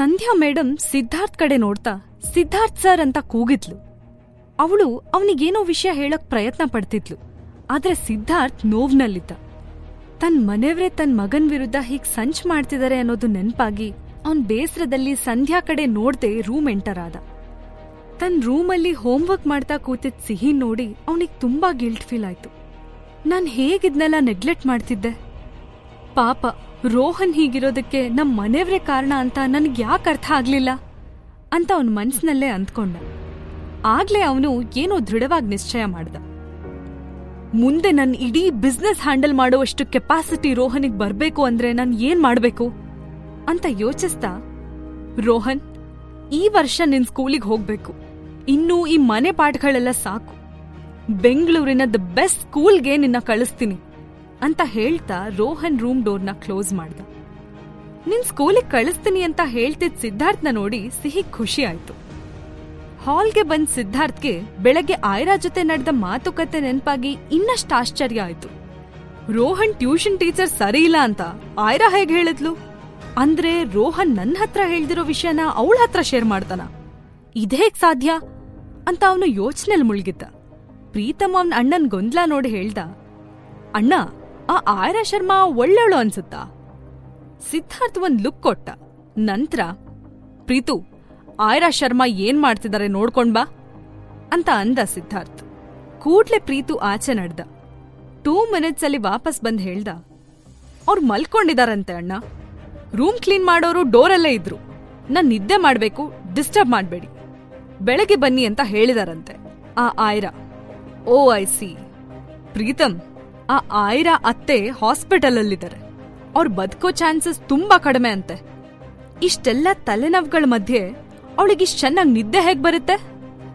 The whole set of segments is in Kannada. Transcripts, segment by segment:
ಸಂಧ್ಯಾ ಮೇಡಮ್ ಸಿದ್ಧಾರ್ಥ್ ಕಡೆ ನೋಡ್ತಾ ಸಿದ್ಧಾರ್ಥ್ ಸರ್ ಅಂತ ಕೂಗಿದ್ಲು. ಅವಳು ಅವನಿಗೇನೋ ವಿಷಯ ಹೇಳಕ್ ಪ್ರಯತ್ನ ಪಡ್ತಿದ್ಲು. ಆದ್ರೆ ಸಿದ್ಧಾರ್ಥ್ ನೋವ್ನಲ್ಲಿದ್ದ. ತನ್ ಮನೆಯವರೇ ತನ್ ಮಗನ್ ವಿರುದ್ಧ ಹೀಗ್ ಸಂಚ್ ಮಾಡ್ತಿದ್ದಾರೆ ಅನ್ನೋದು ನೆನ್ಪಾಗಿ ಅವನ್ ಬೇಸರದಲ್ಲಿ ಸಂಧ್ಯಾ ಕಡೆ ನೋಡ್ದೆ ರೂಮ್ ಎಂಟರ್ ಆದ. ತನ್ ರೂಮಲ್ಲಿ ಹೋಮ್ವರ್ಕ್ ಮಾಡ್ತಾ ಕೂತಿದ್ ಸಿಹಿ ನೋಡಿ ಅವನಿಗೆ ತುಂಬಾ ಗಿಲ್ಟ್ ಫೀಲ್ ಆಯ್ತು. ನಾನ್ ಹೇಗಿದ್ನೆಲ್ಲ ನೆಗ್ಲೆಕ್ಟ್ ಮಾಡ್ತಿದ್ದೆ? ಪಾಪ ರೋಹನ್ ಹೀಗಿರೋದಕ್ಕೆ ನಮ್ ಮನೆಯವರೇ ಕಾರಣ ಅಂತ ನನಗೆ ಯಾಕೆ ಅರ್ಥ ಆಗ್ಲಿಲ್ಲ ಅಂತ ಅವನ ಮನ್ಸಿನಲ್ಲೇ ಅಂದ್ಕೊಂಡ. ಆಗ್ಲೇ ಅವನು ಏನೋ ದೃಢವಾಗಿ ನಿಶ್ಚಯ ಮಾಡ್ದ. ಮುಂದೆ ನನ್ ಇಡೀ ಬಿಸ್ನೆಸ್ ಹ್ಯಾಂಡಲ್ ಮಾಡುವಷ್ಟು ಕೆಪಾಸಿಟಿ ರೋಹನಿಗೆ ಬರ್ಬೇಕು ಅಂದ್ರೆ ನಾನು ಏನ್ ಮಾಡಬೇಕು ಅಂತ ಯೋಚಿಸ್ತಾ ರೋಹನ್, ಈ ವರ್ಷ ನಿನ್ ಸ್ಕೂಲಿಗೆ ಹೋಗ್ಬೇಕು. ಇನ್ನೂ ಈ ಮನೆ ಪಾಠಗಳೆಲ್ಲ ಸಾಕು. ಬೆಂಗಳೂರಿನ ದ ಬೆಸ್ಟ್ ಸ್ಕೂಲ್ಗೆ ನಿನ್ನ ಕಳಿಸ್ತೀನಿ. ಅಂತ ಹೇಳ್ತಾ ರೋಹನ್ ರೂಮ್ ಡೋರ್ನ ಕ್ಲೋಸ್ ಮಾಡ್ದ. ನಿನ್ ಸ್ಕೂಲಿಗೆ ಕಳಿಸ್ತೀನಿ ಅಂತ ಹೇಳ್ತಿದ್ ಸಿದ್ಧಾರ್ಥ್ನ ನೋಡಿ ಸಿಹಿ ಖುಷಿ ಆಯ್ತು. ಹಾಲ್ಗೆ ಬಂದ್ ಸಿದ್ಧಾರ್ಥ್ಗೆ ಬೆಳಗ್ಗೆ ಆಯ್ರಾ ಜೊತೆ ನಡೆದ ಮಾತುಕತೆ ನೆನಪಾಗಿ ಇನ್ನಷ್ಟು ಆಶ್ಚರ್ಯ ಆಯ್ತು. ರೋಹನ್ ಟ್ಯೂಷನ್ ಟೀಚರ್ ಸರಿ ಇಲ್ಲ ಅಂತ ಆಯ್ರಾ ಹೇಗೆ ಹೇಳಿದ್ಲು? ಅಂದ್ರೆ ರೋಹನ್ ನನ್ನ ಹತ್ರ ಹೇಳ್ದಿರೋ ವಿಷಯನ ಅವಳ ಹತ್ರ ಶೇರ್ ಮಾಡ್ತಾನ. ಇದೇಗ್ ಸಾಧ್ಯ? ಅಂತ ಅವನು ಯೋಚನೆಲ್ ಮುಳುಗಿದ್ದ. ಪ್ರೀತಮ್ ಅವನ್ ಅಣ್ಣನ್ ಗೊಂದ್ಲ ನೋಡಿ ಹೇಳ್ದ. ಅಣ್ಣ ಆ ಆಯರಾ ಶರ್ಮಾ ಒಳ್ಳೆವಳು ಅನ್ಸುತ್ತಾ? ಸಿದ್ಧಾರ್ಥ್ ಒಂದ್ ಲುಕ್ ಕೊಟ್ಟ. ನಂತರ, ಪ್ರೀತು ಆಯರಾ ಶರ್ಮಾ ಏನ್ ಮಾಡ್ತಿದ್ದಾರೆ ನೋಡ್ಕೊಂಡ್ ಬಾ ಅಂತ ಅಂದ ಸಿದ್ಧಾರ್ಥ್. ಕೂಡ್ಲೆ ಪ್ರೀತು ಆಚೆ ನಡ್ದ. ಟೂ ಮಿನಿಟ್ಸ್ ಅಲ್ಲಿ ವಾಪಸ್ ಬಂದ್ ಹೇಳ್ದ, ಅವ್ರು ಮಲ್ಕೊಂಡಿದಾರಂತೆ ಅಣ್ಣ. ರೂಮ್ ಕ್ಲೀನ್ ಮಾಡೋರು ಡೋರಲ್ಲೇ ಇದ್ರು. ನಾನ್ ನಿದ್ದೆ ಮಾಡ್ಬೇಕು, ಡಿಸ್ಟರ್ಬ್ ಮಾಡ್ಬೇಡಿ. ಬೆಳಗ್ಗೆ ಬನ್ನಿ ಅಂತ ಹೇಳಿದಾರಂತೆ. ಆ ಆಯ್ರ, ಓ, ಐ ಸಿ. ಪ್ರೀತಮ್ ಆ ಆಯ್ರಾ ಅತ್ತೆ ಹಾಸ್ಪಿಟಲ್ ಅಲ್ಲಿದ್ದಾರೆ ಅವ್ರು ಬದುಕೋ ಚಾನ್ಸಸ್ ತುಂಬಾ ಕಡಿಮೆ ಅಂತೆ. ಇಷ್ಟೆಲ್ಲ ತಲೆನೋವುಗಳ ಮಧ್ಯೆ ಅವಳಿಗಿಷ್ಟು ಚೆನ್ನಾಗಿ ನಿದ್ದೆ ಹೇಗ್ ಬರುತ್ತೆ?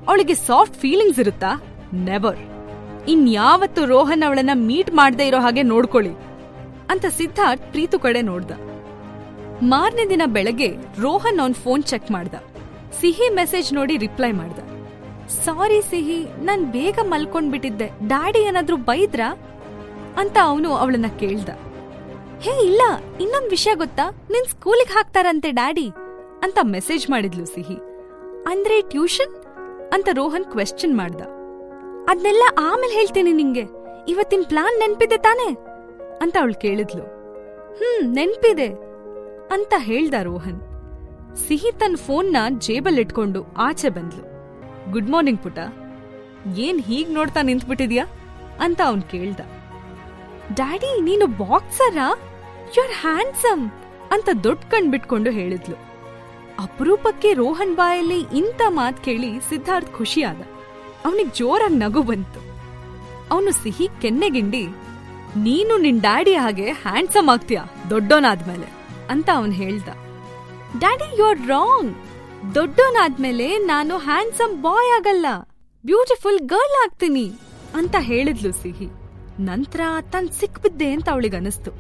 ಅವಳಿಗೆ ಸಾಫ್ಟ್ ಫೀಲಿಂಗ್ಸ್ ಇರುತ್ತಾ? ನೆವರ್ ಇನ್ಯಾವತ್ತು ರೋಹನ್ ಅವಳನ್ನ ಮೀಟ್ ಮಾಡದೇ ಇರೋ ಹಾಗೆ ನೋಡ್ಕೊಳ್ಳಿ ಅಂತ ಸಿದ್ಧಾರ್ಥ್ ಪ್ರೀತು ಕಡೆ ನೋಡ್ದ. ಮಾರನೇ ದಿನ ಬೆಳಗ್ಗೆ ರೋಹನ್ ಅವನ್ ಫೋನ್ ಚೆಕ್ ಮಾಡ್ದ. ಸಿಹಿ ಮೆಸೇಜ್ ನೋಡಿ ರಿಪ್ಲೈ ಮಾಡ್ದ. ಸಾರಿ ಸಿಹಿ, ನಾನ್ ಬೇಗ ಮಲ್ಕೊಂಡ್ಬಿಟ್ಟಿದ್ದೆ. ಡ್ಯಾಡಿ ಏನಾದ್ರೂ ಬೈದ್ರಾ? ಅಂತ ಅವನು ಅವಳನ್ನ ಕೇಳ್ದ. ಹೇ, ಇಲ್ಲ, ಇನ್ನೊಂದ್ ವಿಷಯ ಗೊತ್ತಾ? ನಿನ್ ಸ್ಕೂಲಿಗೆ ಹಾಕ್ತಾರಂತೆ, ಡ್ಯಾಡಿ, ಅಂತ ಮೆಸೇಜ್ ಮಾಡಿದ್ಲು ಸಿಹಿ. ಅಂದ್ರೆ ಟ್ಯೂಷನ್? ಅಂತ ರೋಹನ್ ಕ್ವೆಶ್ಚನ್ ಮಾಡ್ದ. ಅದ್ನೆಲ್ಲ ಆಮೇಲೆ ಹೇಳ್ತೀನಿ ನಿಂಗೆ. ಇವತ್ತಿನ ಪ್ಲಾನ್ ನೆನ್ಪಿದೆ ತಾನೇ? ಅಂತ ಅವಳು ಕೇಳಿದ್ಲು. ಹ್ಮ್, ನೆನ್ಪಿದೆ, ಅಂತ ಹೇಳ್ದ ರೋಹನ್. ಸಿಹಿ ತನ್ನ ಫೋನ್ನ ಜೇಬಲ್ ಇಟ್ಕೊಂಡು ಆಚೆ ಬಂದ್ಲು. ಗುಡ್ ಮಾರ್ನಿಂಗ್ ಪುಟ. ಏನ್ ಹೀಗ್ ನೋಡ್ತಾ ನಿಂತ್ಬಿಟ್ಟಿದ್ಯಾ? ಅಂತ ಅವನ್ ಕೇಳ್ದ. ಡ್ಯಾಡಿ, ನೀನು ಬಾಕ್ಸರಾ? ಯು ಆರ್ ಹ್ಯಾಂಡ್ಸಮ್ ಅಂತ ದೊಡ್ಡ ಕಣ್ ಬಿಟ್ಕೊಂಡು ಹೇಳಿದ್ಲು. ಅಪರೂಪಕ್ಕೆ ರೋಹನ್ ಬಾಯಲ್ಲಿ ಇಂಥ ಮಾತು ಕೇಳಿ ಸಿದ್ಧಾರ್ಥ್ ಖುಷಿಯಾದ. ಅವನಿಗೆ ಜೋರಾಗಿ ನಗು ಬಂತು. ಅವನು ಸಿಹಿ ಕೆನ್ನೆಗಿಂಡಿ ನೀನು ನಿನ್ ಡ್ಯಾಡಿ ಹಾಗೆ ಹ್ಯಾಂಡ್ಸಮ್ ಆಗ್ತೀಯಾ? ದೊಡ್ಡೋನಾದ್ಮೇಲೆ? ಅಂತ ಅವನು ಹೇಳ್ದ. ಡ್ಯಾಡಿ ಯು ಆರ್ ರಾಂಗ್ ದೊಡ್ಡೋನಾದ್ಮೇಲೆ ನಾನು ಹ್ಯಾಂಡ್ಸಮ್ ಬಾಯ್ ಆಗಲ್ಲ. ಬ್ಯೂಟಿಫುಲ್ ಗರ್ಲ್ ಆಗ್ತೀನಿ. ಅಂತ ಹೇಳಿದ್ಲು ಸಿಹಿ. ನಂತರ ತಾನ್ ಸಿಕ್ಬಿದ್ದೆ ಅಂತ ಅವಳಿಗೆ ಅನಿಸ್ತು.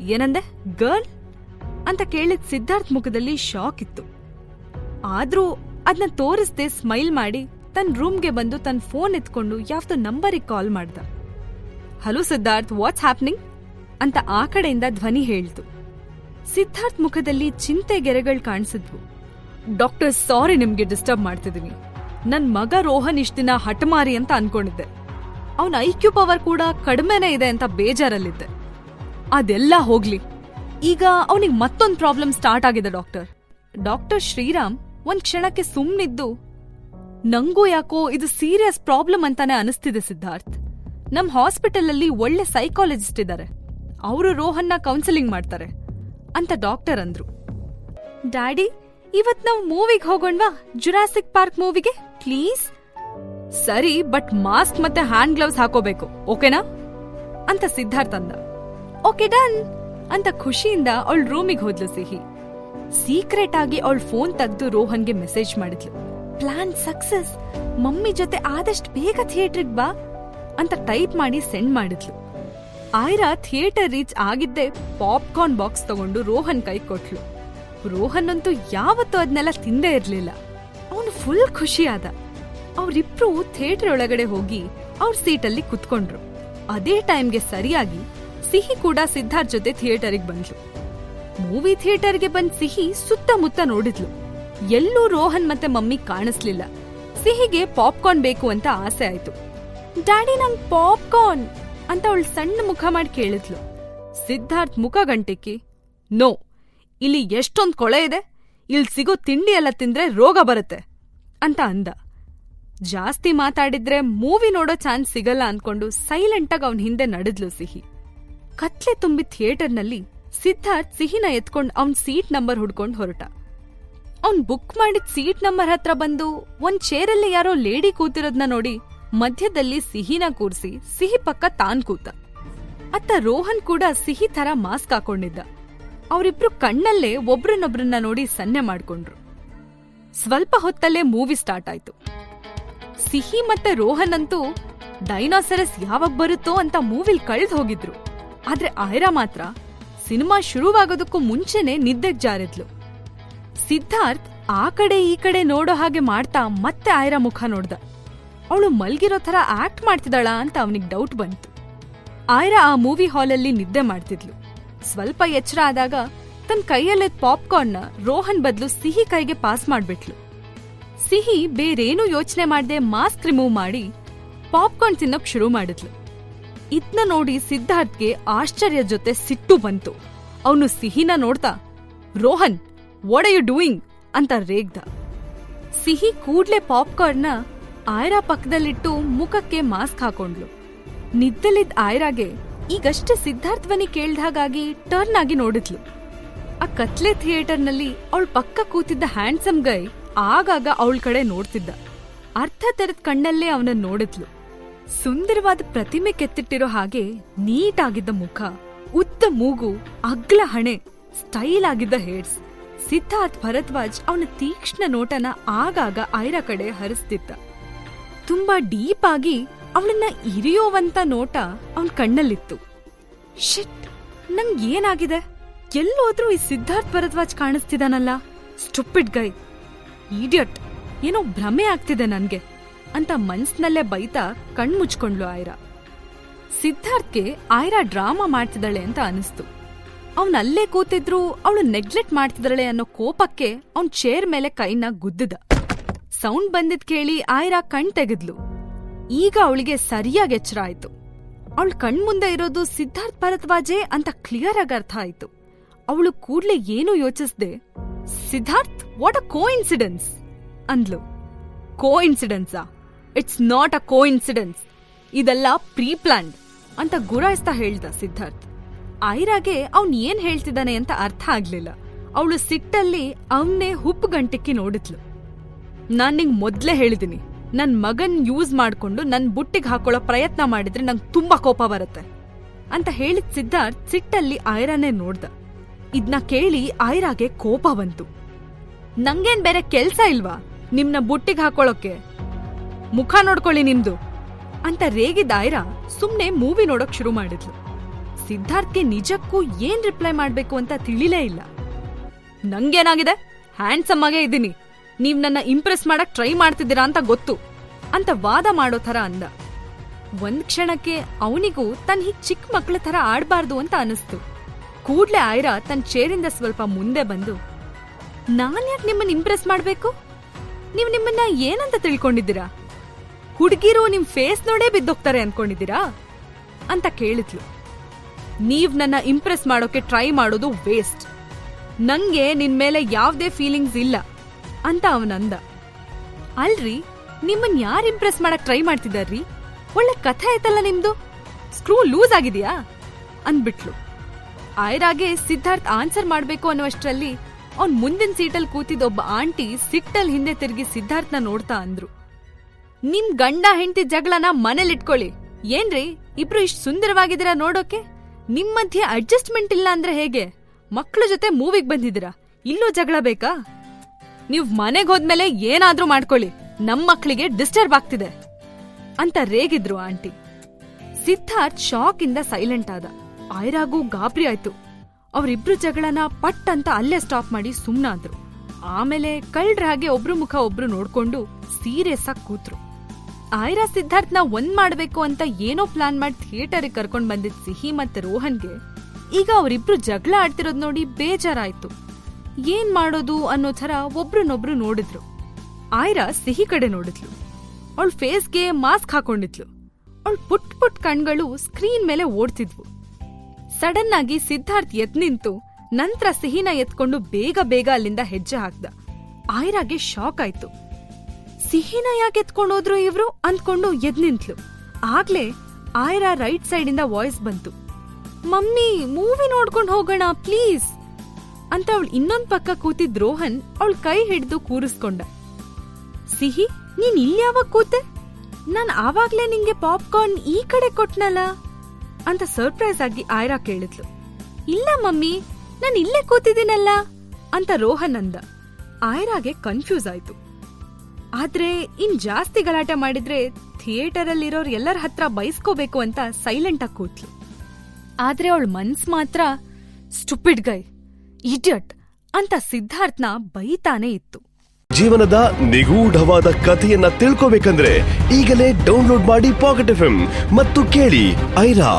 ಏನಂದೆ, ಗರ್ಲ್? ಅಂತ ಕೇಳಿದ ಸಿದ್ಧಾರ್ಥ್ ಮುಖದಲ್ಲಿ ಶಾಕ್ ಇತ್ತು. ಆದ್ರೂ ಅದನ್ನ ತೋರಿಸ್ದೆ ಸ್ಮೈಲ್ ಮಾಡಿ ತನ್ನ ರೂಮ್ಗೆ ಬಂದು ತನ್ನ ಫೋನ್ ಎತ್ಕೊಂಡು ಯಾವ್ದೋ ನಂಬರಿಗೆ ಕಾಲ್ ಮಾಡ್ದ. Hello Siddharth, what's happening? ಅಂತ ಆ ಕಡೆಯಿಂದ ಧ್ವನಿ ಹೇಳ್ತು. ಸಿದ್ಧಾರ್ಥ್ ಮುಖದಲ್ಲಿ ಚಿಂತೆ ಗೆರೆಗಳು ಕಾಣಿಸಿದ್ವು. ಡಾಕ್ಟರ್, ಸಾರಿ ನಿಮ್ಗೆ ಡಿಸ್ಟರ್ಬ್ ಮಾಡ್ತಿದೀನಿ. ನನ್ ಮಗ ರೋಹನ್ ಇಷ್ಟ ದಿನ ಹಠಮಾರಿ ಅಂತ ಅನ್ಕೊಂಡಿದ್ದೆ. ಅವನ ಐಕ್ಯೂ ಪವರ್ ಕೂಡ ಕಡಿಮೆನೇ ಇದೆ ಅಂತ ಬೇಜಾರಲ್ಲಿದ್ದೆ. ಅದೆಲ್ಲ ಹೋಗ್ಲಿ. ಈಗ ಅವನಿಗೆ ಮತ್ತೊಂದು ಪ್ರಾಬ್ಲಮ್ ಸ್ಟಾರ್ಟ್ ಆಗಿದೆ ಡಾಕ್ಟರ್. ಡಾಕ್ಟರ್ ಶ್ರೀರಾಮ್ ಒಂದ್ ಕ್ಷಣಕ್ಕೆ ಸುಮ್ನಿದ್ದು, ನಂಗೂ ಯಾಕೋ ಇದು ಸೀರಿಯಸ್ ಪ್ರಾಬ್ಲಮ್ ಅಂತಾನೆ ಅನಿಸ್ತಿದೆ ಸಿದ್ಧಾರ್ಥ್. ನಮ್ ಹಾಸ್ಪಿಟಲ್ ಅಲ್ಲಿ ಒಳ್ಳೆ ಸೈಕಾಲಜಿಸ್ಟ್ ಇದ್ದಾರೆ ಅವರು ರೋಹನ್ನ ಕೌನ್ಸಿಲಿಂಗ್ ಮಾಡ್ತಾರೆ, ಅಂತ ಡಾಕ್ಟರ್ ಅಂದ್ರು. ಡ್ಯಾಡಿ, ಇವತ್ ನಾವು ಮೂವಿಗೆ ಹೋಗೋಣ್ವಾ? ಜುರಾಸಿಕ್ ಪಾರ್ಕ್ ಮೂವಿಗೆ? ಪ್ಲೀಸ್? ಸರಿ ಬಟ್ ಮಾಸ್ಕ್ ಮತ್ತೆ ಹ್ಯಾಂಡ್ ಗ್ಲೌಸ್ ಹಾಕೋಬೇಕು ಓಕೆನಾ ಅಂತ ಸಿದ್ಧಾರ್ಥ ಅಂದ. ಓಕೆ ಡನ್ ಅಂತ ಖುಷಿಯಿಂದ ಅವಳ ರೂಮಿಗೆ ಹೋದ್ಲು ಸಿಹಿ. ಸೀಕ್ರೆಟ್ ಆಗಿ ಅವಳ ಫೋನ್ ತೆಗೆದು ರೋಹನ್ಗೆ ಮೆಸೇಜ್ ಮಾಡಿದ್ಲು. ಪ್ಲಾನ್ ಸಕ್ಸಸ್ ಮಮ್ಮಿ ಜೊತೆ ಆದಷ್ಟು ಬೇಗ ಥಿಯೇಟ್ರಿಗೆ ಬಾ ಅಂತ ಟೈಪ್ ಮಾಡಿ ಸೆಂಡ್ ಮಾಡಿದ್ಲು. ಆಯ್ರಾ ಥಿಯೇಟರ್ ರೀಚ್ ಆಗಿದ್ದೆ ಪಾಪ್ಕಾರ್ನ್ ಬಾಕ್ಸ್ ತಗೊಂಡು ರೋಹನ್ ಕೈ ಕೊಟ್ಲು. ರೋಹನ್ ಅಂತೂ ಯಾವತ್ತೂ ಅದನ್ನೆಲ್ಲ ತಿಂದೇ ಇರಲಿಲ್ಲ. ಅವನು ಫುಲ್ ಖುಷಿಯಾದ. ಅವರಿಬ್ರು ಥಿಯೇಟರ್ ಒಳಗಡೆ ಹೋಗಿ ಅವ್ರ ಸೀಟಲ್ಲಿ ಕುತ್ಕೊಂಡ್ರು. ಅದೇ ಟೈಮ್ಗೆ ಸರಿಯಾಗಿ ಸಿಹಿ ಕೂಡ ಸಿದ್ಧಾರ್ಥ್ ಜೊತೆ ಥಿಯೇಟರ್ಗೆ ಬಂದ್ಲು. ಮೂವಿ ಥಿಯೇಟರ್ಗೆ ಬಂದ್ ಸಿಹಿ ಸುತ್ತಮುತ್ತ ನೋಡಿದ್ಲು. ಎಲ್ಲೂ ರೋಹನ್ ಮತ್ತೆ ಮಮ್ಮಿ ಕಾಣಿಸ್ಲಿಲ್ಲ. ಸಿಹಿಗೆ ಪಾಪ್ಕಾರ್ನ್ ಬೇಕು ಅಂತ ಆಸೆ ಆಯ್ತು. ಡ್ಯಾಡಿ, ನಂಗ್ ಪಾಪ್ಕಾರ್ನ್! ಅಂತ ಅವಳು ಸಣ್ಣ ಮುಖ ಮಾಡಿ ಕೇಳಿದ್ಲು. ಸಿದ್ಧಾರ್ಥ್ ಮುಖ ಗಂಟಿಕ್ಕಿ, ನೋ, ಇಲ್ಲಿ ಎಷ್ಟೊಂದ್ ಕೊಳೆ ಇದೆ. ಇಲ್ಲಿ ಸಿಗೋ ತಿಂಡಿ ಎಲ್ಲ ತಿಂದ್ರೆ ರೋಗ ಬರುತ್ತೆ. ಅಂತ ಅಂದ. ಜಾಸ್ತಿ ಮಾತಾಡಿದ್ರೆ ಮೂವಿ ನೋಡೋ ಚಾನ್ಸ್ ಸಿಗಲ್ಲ ಅನ್ಕೊಂಡು ಸೈಲೆಂಟಾಗಿ ಅವನ್ ಹಿಂದೆ ನಡೆದ್ಲು ಸಿಹಿ. ಕತ್ಲೆ ತುಂಬಿ ಥಿಯೇಟರ್ನಲ್ಲಿ ಸಿದ್ಧಾರ್ಥ್ ಸಿಹಿನ ಎತ್ಕೊಂಡು ಅವನ್ ಸೀಟ್ ನಂಬರ್ ಹುಡ್ಕೊಂಡು ಹೊರಟ. ಅವ್ನ್ ಬುಕ್ ಮಾಡಿದ ಸೀಟ್ ನಂಬರ್ ಹತ್ರ ಬಂದು ಒಂದ್ ಚೇರಲ್ಲಿ ಯಾರೋ ಲೇಡಿ ಕೂತಿರೋದ್ನ ನೋಡಿ ಮಧ್ಯದಲ್ಲಿ ಸಿಹಿನ ಕೂರ್ಸಿ ಸಿಹಿ ಪಕ್ಕ ತಾನ್ ಕೂತ. ಅತ್ತ ರೋಹನ್ ಕೂಡ ಸಿಹಿ ತರ ಮಾಸ್ಕ್ ಹಾಕೊಂಡಿದ್ದ. ಅವರಿಬ್ರು ಕಣ್ಣಲ್ಲೇ ಒಬ್ರನ್ನೊಬ್ರನ್ನ ನೋಡಿ ಸನ್ನೆ ಮಾಡ್ಕೊಂಡ್ರು. ಸ್ವಲ್ಪ ಹೊತ್ತಲ್ಲೇ ಮೂವಿ ಸ್ಟಾರ್ಟ್ ಆಯ್ತು. ಸಿಹಿ ಮತ್ತೆ ರೋಹನ್ ಅಂತೂ ಡೈನಾಸರಸ್ ಯಾವಾಗ ಬರುತ್ತೋ ಅಂತ ಮೂವಿಲ್ ಕಳ್ದ್ ಹೋಗಿದ್ರು. ಆದ್ರೆ ಐರಾ ಮಾತ್ರ ಸಿನಿಮಾ ಶುರುವಾಗೋದಕ್ಕೂ ಮುಂಚೆನೆ ನಿದ್ದೆಗ್ ಜಾರಿದ್ಲು. ಸಿದ್ಧಾರ್ಥ್ ಆ ಕಡೆ ಈ ಕಡೆ ನೋಡೋ ಹಾಗೆ ಮಾಡ್ತಾ ಮತ್ತೆ ಆಯ್ರಾ ಮುಖ ನೋಡ್ದ. ಅವಳು ಮಲ್ಗಿರೋ ಥರ ಆಕ್ಟ್ ಮಾಡ್ತಿದ್ದಾಳ ಅಂತ ಅವನಿಗೆ ಡೌಟ್ ಬಂತು. ಆಯ್ರಾ ಆ ಮೂವಿ ಹಾಲಲ್ಲಿ ನಿದ್ದೆ ಮಾಡ್ತಿದ್ಲು. ಸ್ವಲ್ಪ ಎಚ್ಚರ ಆದಾಗ ತನ್ನ ಕೈಯಲ್ಲಿದ್ದ ಪಾಪ್ಕಾರ್ನ್ನ ರೋಹನ್ ಬದಲು ಸಿಹಿ ಕೈಗೆ ಪಾಸ್ ಮಾಡ್ಬಿಟ್ಲು. ಸಿಹಿ ಬೇರೇನೂ ಯೋಚನೆ ಮಾಡದೆ ಮಾಸ್ಕ್ ರಿಮೂವ್ ಮಾಡಿ ಪಾಪ್ಕಾರ್ನ್ ತಿನ್ನೋಕ್ ಶುರು ಮಾಡಿದ್ಲು. ಇದ್ನ ನೋಡಿ ಸಿದ್ಧಾರ್ಥ್ಗೆ ಆಶ್ಚರ್ಯ ಜೊತೆ ಸಿಟ್ಟು ಬಂತು. ಅವನು ಸಿಹಿನ ನೋಡ್ತಾ, Rohan what are you doing ಅಂತ ರೇಗ್ದ. ಸಿಹಿ ಕೂಡ್ಲೆ ಪಾಪ್ಕಾರ್ನ್ನ ಆಯ್ರಾ ಪಕ್ಕದಲ್ಲಿಟ್ಟು ಮುಖಕ್ಕೆ ಮಾಸ್ಕ್ ಹಾಕೊಂಡ್ಲು. ನಿದ್ದಲಿದ್ದ ಆಯ್ರಾಗೆ ಈಗಷ್ಟೇ ಸಿದ್ಧಾರ್ಥ್ವನಿ ಕೇಳ್ದಾಗಾಗಿ ಟರ್ನ್ ಆಗಿ ನೋಡಿದ್ಲು. ಆ ಕತ್ಲೆ ಥಿಯೇಟರ್ನಲ್ಲಿ ಅವಳ ಪಕ್ಕ ಕೂತಿದ್ದ ಹ್ಯಾಂಡ್ಸಮ್ ಗೈ ಆಗಾಗ ಅವಳ ಕಡೆ ನೋಡ್ತಿದ್ದ. ಅರ್ಥ ತೆರೆದ ಕಣ್ಣಲ್ಲೇ ಅವನನ್ನ ನೋಡಿದ್ಲು. ಸುಂದರವಾದ ಪ್ರತಿಮೆ ಕೆತ್ತಿಟ್ಟಿರೋ ಹಾಗೆ ನೀಟಾಗಿದ್ದ ಮುಖ, ಉದ್ದ ಮೂಗು, ಅಗ್ಲ ಹಣೆ, ಸ್ಟೈಲ್ ಆಗಿದ್ದ ಹೇರ್ಸ್. ಸಿದ್ಧಾರ್ಥ್ ಭರದ್ವಾಜ್ ಅವನ ತೀಕ್ಷ್ಣ ನೋಟನ ಆಗಾಗ ಐರ ಕಡೆ ಹರಿಸ್ತಿದ್ದ. ತುಂಬಾ ಡೀಪ್ ಆಗಿ ಅವಳನ್ನ ಇರಿಯೋವಂತ ನೋಟ ಅವನ್ ಕಣ್ಣಲ್ಲಿತ್ತು. ಶಿಟ್ ನಂಗ್ ಏನಾಗಿದೆ? ಎಲ್ಲೋದ್ರೂ ಈ Siddharth Bharadwaj ಕಾಣಿಸ್ತಿದಾನಲ್ಲ? Stupid guy. Idiot ಏನೋ ಭ್ರಮೆ ಆಗ್ತಿದೆ ನನ್ಗೆ ಅಂತ ಮನ್ಸ್ನಲ್ಲೇ ಬೈತಾ ಕಣ್ಮುಚ್ಕೊಂಡ್ಲು ಆಯ್ರಾ. ಸಿದ್ಧಾರ್ಥ್ಗೆ ಆಯ್ರಾ ಡ್ರಾಮಾ ಮಾಡ್ತಿದ್ದಾಳೆ ಅಂತ ಅನಿಸ್ತು. ಅವನ್ ಅಲ್ಲೇ ಕೂತಿದ್ರು, ಅವಳು ನೆಗ್ಲೆಕ್ಟ್ ಮಾಡ್ತಿದ್ದಾಳೆ ಅನ್ನೋ ಕೋಪಕ್ಕೆ ಅವನ್ ಚೇರ್ ಮೇಲೆ ಕೈನ ಗುದ್ದಿದ. ಸೌಂಡ್ ಬಂದಿದ್ ಕೇಳಿ ಆಯ್ರಾ ಕಣ್ ತೆಗೆದ್ಲು. ಈಗ ಅವಳಿಗೆ ಸರಿಯಾಗಿ ಎಚ್ಚರ ಆಯ್ತು. ಅವಳ ಕಣ್ಮುಂದೆ ಇರೋದು ಸಿದ್ಧಾರ್ಥ್ ಭರದ್ವಾಜೆ ಅಂತ ಕ್ಲಿಯರ್ ಆಗಿ ಅರ್ಥ ಆಯ್ತು. ಅವಳು ಕೂಡ್ಲೆ ಏನೂ ಯೋಚಿಸ್ದೆ? Siddharth what a co incidence ಅಂದ್ಲು. ಕೋ ಇನ್ಸಿಡೆನ್ಸಾ it's not a co incidence ಇದೆಲ್ಲ ಪ್ರೀ ಪ್ಲಾನ್ಡ್ ಅಂತ ಗುರಾಯಿಸ್ತಾ ಹೇಳ್ದ ಸಿದ್ಧಾರ್ಥ್. ಐರಾಗೆ ಅವ್ನ್ ಏನ್ ಹೇಳ್ತಿದ್ದಾನೆ ಅಂತ ಅರ್ಥ ಆಗ್ಲಿಲ್ಲ. ಅವಳು ಸಿಟ್ಟಲ್ಲಿ ಅವನ್ನೇ ಹುಪ್ ಗಂಟಿಕ್ಕಿ ನೋಡಿದ್ಲು. ನಾನ್ ನಿಂಗ್ ಮೊದ್ಲೇ ಹೇಳಿದೀನಿ, ನನ್ ಮಗನ್ ಯೂಸ್ ಮಾಡ್ಕೊಂಡು ನನ್ ಬುಟ್ಟಿಗೆ ಹಾಕೊಳ್ಳೋ ಪ್ರಯತ್ನ ಮಾಡಿದ್ರೆ ನಂಗೆ ತುಂಬಾ ಕೋಪ ಬರುತ್ತೆ ಅಂತ ಹೇಳಿದ ಸಿದ್ಧಾರ್ಥ್ ಸಿಟ್ಟಲ್ಲಿ ಐರಾನೇ ನೋಡ್ದ. ಇದ್ನ ಕೇಳಿ ಐರಾಗೆ ಕೋಪ ಬಂತು. ನಂಗೇನ್ ಬೇರೆ ಕೆಲ್ಸ ಇಲ್ವಾ? ನಿಮ್ನ ಬುಟ್ಟಿಗೆ ಹಾಕೊಳ್ಳೋಕೆ ಮುಖ ನೋಡ್ಕೊಳ್ಳಿ ನಿಮ್ದು. ಅಂತ ರೇಗಿದ ಐರಾ ಸುಮ್ನೆ ಮೂವಿ ನೋಡೋಕ್ ಶುರು ಮಾಡಿದ್ಲು. ಸಿದ್ಧಾರ್ಥ್ಗೆ ನಿಜಕ್ಕೂ ಏನ್ ರಿಪ್ಲೈ ಮಾಡ್ಬೇಕು ಅಂತ ತಿಳಿಲೇ ಇಲ್ಲ. ನಂಗೇನಾಗಿದೆ? ಹ್ಯಾಂಡ್ಸಮ್ ಆಗೇ ಇದ್ದೀನಿ. ನೀವ್ ನನ್ನ ಇಂಪ್ರೆಸ್ ಮಾಡಕ್ ಟ್ರೈ ಮಾಡ್ತಿದ್ದೀರಾ ಅಂತ ಗೊತ್ತು. ಅಂತ ವಾದ ಮಾಡೋ ಥರ ಅಂದ. ಒಂದ್ ಕ್ಷಣಕ್ಕೆ ಅವನಿಗೂ ತನ್ ಹೀಗ್ ಚಿಕ್ಕ ಮಕ್ಳ ಥರ ಆಡ್ಬಾರ್ದು ಅಂತ ಅನಿಸ್ತು. ಕೂಡ್ಲೆ ಆಯ್ರಾ ತನ್ನ ಚೇರಿಂದ ಸ್ವಲ್ಪ ಮುಂದೆ ಬಂದು, ನಾನ್ ಯಾಕೆ ನಿಮ್ಮನ್ನ ಇಂಪ್ರೆಸ್ ಮಾಡ್ಬೇಕು? ನೀವು ನಿಮ್ಮನ್ನ ಏನಂತ ತಿಳ್ಕೊಂಡಿದ್ದೀರಾ? ಹುಡುಗಿರು ನಿಮ್ ಫೇಸ್ ನೋಡೇ ಬಿದ್ದೋಗ್ತಾರೆ ಅನ್ಕೊಂಡಿದ್ದೀರಾ? ಅಂತ ಕೇಳಿದ್ಲು. ನೀವ್ ನನ್ನ ಇಂಪ್ರೆಸ್ ಮಾಡೋಕೆ ಟ್ರೈ ಮಾಡೋದು ವೇಸ್ಟ್ ನಂಗೆ ನಿನ್ ಮೇಲೆ ಯಾವ್ದೇ ಫೀಲಿಂಗ್ಸ್ ಇಲ್ಲ ಅಂತ ಅವನಂದ ಅಲ್ರಿ, ನಿಮ್ಮನ್ ಯಾರ್ ಇಂಪ್ರೆಸ್ ಮಾಡಕ್ ಟ್ರೈ ಮಾಡ್ತಿದ್ದಾರ್ರಿ? ಒಳ್ಳೆ ಕಥೆ ಆಯ್ತಲ್ಲ ನಿಮ್ದು? ಸ್ಕ್ರೂ ಲೂಸ್ ಆಗಿದೆಯಾ? ಅಂದ್ಬಿಟ್ಲು. ಆಯ್ರಾಗೆ ಸಿದ್ಧಾರ್ಥ್ ಆನ್ಸರ್ ಮಾಡ್ಬೇಕು ಅನ್ನುವಷ್ಟರಲ್ಲಿ ಅವ್ನ್ ಮುಂದಿನ ಸೀಟಲ್ ಕೂತಿದ್ದ ಒಬ್ಬ ಆಂಟಿ ಸಿಟ್ಟಲ್ ಹಿಂದೆ ತಿರುಗಿ ಸಿದ್ಧಾರ್ಥ್ನ ನೋಡ್ತಾ ಅಂದ್ರು. ನಿಮ್ ಗಂಡ ಹೆಂಡತಿ ಜಗಳನ ಮನೇಲಿಟ್ಕೊಳ್ಳಿ. ಏನ್ರಿ, ಇಬ್ರು ಇಷ್ಟು ಸುಂದರವಾಗಿದ್ದೀರಾ ನೋಡೋಕೆ? ನಿಮ್ ಮಧ್ಯೆ ಅಡ್ಜಸ್ಟ್ಮೆಂಟ್ ಇಲ್ಲ ಅಂದ್ರೆ ಹೇಗೆ? ಮಕ್ಳ ಜೊತೆ ಮೂವಿಗ್ ಬಂದಿದ್ದೀರಾ? ಇಲ್ಲೂ ಜಗಳ ಬೇಕಾ? ನೀವ್ ಮನೆಗ್ ಹೋದ್ಮೇಲೆ ಏನಾದ್ರೂ ಮಾಡ್ಕೊಳ್ಳಿ. ನಮ್ ಮಕ್ಳಿಗೆ ಡಿಸ್ಟರ್ಬ್ ಆಗ್ತಿದೆ. ಅಂತ ರೇಗಿದ್ರು ಆಂಟಿ. ಸಿದ್ಧಾರ್ಥ್ ಶಾಕ್ ಇಂದ ಸೈಲೆಂಟ್ ಆದ. ಆಯ್ರಾಗೂ ಗಾಬರಿ ಆಯ್ತು. ಅವರಿಬ್ರು ಜಗಳನ ಪಟ್ ಅಂತ ಅಲ್ಲೇ ಸ್ಟಾಪ್ ಮಾಡಿ ಸುಮ್ನಾದ್ರು ಆಮೇಲೆ ಕಳ್ಳರ ಹಾಗೆ ಒಬ್ರು ಮುಖ ಒಬ್ರು ನೋಡ್ಕೊಂಡು ಸೀರಿಯಸ್ ಆಗಿ ಕೂತ್ರು. ಆಯ್ರಾ ಸಿದ್ಧಾರ್ಥ್ನ ಒಂದ್ ಮಾಡ್ಬೇಕು ಅಂತ ಏನೋ ಪ್ಲಾನ್ ಮಾಡಿ ಥಿಯೇಟರ್ಗೆ ಕರ್ಕೊಂಡ್ ಬಂದಿದ್ ಸಿಹಿ ಮತ್ತೆ ರೋಹನ್ಗೆ ಈಗ ಅವರಿಬ್ರು ಜಗಳ ಆಡ್ತಿರೋದ್ ನೋಡಿ ಬೇಜಾರಾಯ್ತು. ಏನ್ ಮಾಡೋದು ಅನ್ನೋ ಥರ ಒಬ್ರನ್ನೊಬ್ರು ನೋಡಿದ್ರು. ಆಯ್ರಾ ಸಿಹಿ ಕಡೆ ನೋಡಿದ್ಲು. ಅವಳ ಫೇಸ್ಗೆ ಮಾಸ್ಕ್ ಹಾಕೊಂಡಿದ್ಲು. ಅವಳ ಪುಟ್ ಪುಟ್ ಕಣ್ಗಳು ಸ್ಕ್ರೀನ್ ಮೇಲೆ ಓಡ್ತಿದ್ವು. ಸಡನ್ ಆಗಿ ಸಿದ್ಧಾರ್ಥ್ ಎದ್ ನಿಂತು ನಂತರ ಸಿಹಿನ ಎತ್ಕೊಂಡು ಬೇಗ ಬೇಗ ಅಲ್ಲಿಂದ ಹೆಜ್ಜೆ ಹಾಕ್ದ. ಆಯ್ರಾಗೆ ಶಾಕ್ ಆಯ್ತು. ಸಿಹಿನ ಯಾಕೆ ಎತ್ಕೊಂಡೋದ್ರು ಇವ್ರು ಅಂದ್ಕೊಂಡು ಎದ್ ನಿಂತ್ಲು. ಆಗ್ಲೇ ಆಯ್ರಾ ರೈಟ್ ಸೈಡ್ ಇಂದ ವಾಯ್ಸ್ ಬಂತು. ಮಮ್ಮಿ, ಮೂವಿ ನೋಡ್ಕೊಂಡು ಹೋಗೋಣ, ಪ್ಲೀಸ್! ಅಂತ ಅವಳು ಇನ್ನೊಂದ್ ಪಕ್ಕ ಕೂತಿದ್ ರೋಹನ್ ಅವಳು ಕೈ ಹಿಡಿದು ಕೂರಿಸ್ಕೊಂಡ. ಸಿಹಿ, ನೀನ್ ಇಲ್ಲಿ ಯಾವಾಗ ಕೂತೆ? ನಾನ್ ಆವಾಗ್ಲೇ ನಿಂಗೆ ಪಾಪ್ಕಾರ್ನ್ ಈ ಕಡೆ ಕೊಟ್ನಲ್ಲ? ಅಂತ ಸರ್ಪ್ರೈಸ್ ಆಗಿ ಆಯ್ರಾ ಕೇಳಿದ್ಲು. ಇಲ್ಲ ಮಮ್ಮಿ, ನಾನು ಇಲ್ಲೇ ಕೂತಿದ್ದೀನಲ್ಲ ಅಂತ ರೋಹನ್ ಅಂದ. ಆಯ್ರಾಗೆ ಕನ್ಫ್ಯೂಸ್ ಆಯ್ತು. ಆದ್ರೆ ಇನ್ ಜಾಸ್ತಿ ಗಲಾಟೆ ಮಾಡಿದ್ರೆ ಥಿಯೇಟರ್ ಅಲ್ಲಿರೋರ್ ಎಲ್ಲರ ಹತ್ರ ಬೈಸ್ಕೋಬೇಕು ಅಂತ ಸೈಲೆಂಟ್ ಆಗಿ ಕೂತ್ಲು. ಆದ್ರೆ ಅವಳ ಮನ್ಸ್ ಮಾತ್ರ, ಸ್ಟುಪಿಡ್ ಗೈ, ಇಡಿಯಟ್ ಅಂತ ಸಿದ್ಧಾರ್ಥ್ನ ಬೈತಾನೆ ಇತ್ತು. ಜೀವನದ ನಿಗೂಢವಾದ ಕಥೆಯನ್ನ ತಿಳ್ಕೋಬೇಕಂದ್ರೆ ಈಗಲೇ ಡೌನ್ಲೋಡ್ ಮಾಡಿ ಪಾಕೆಟ್ ಎಫ್ ಮತ್ತು ಕೇಳಿ ಐರಾ.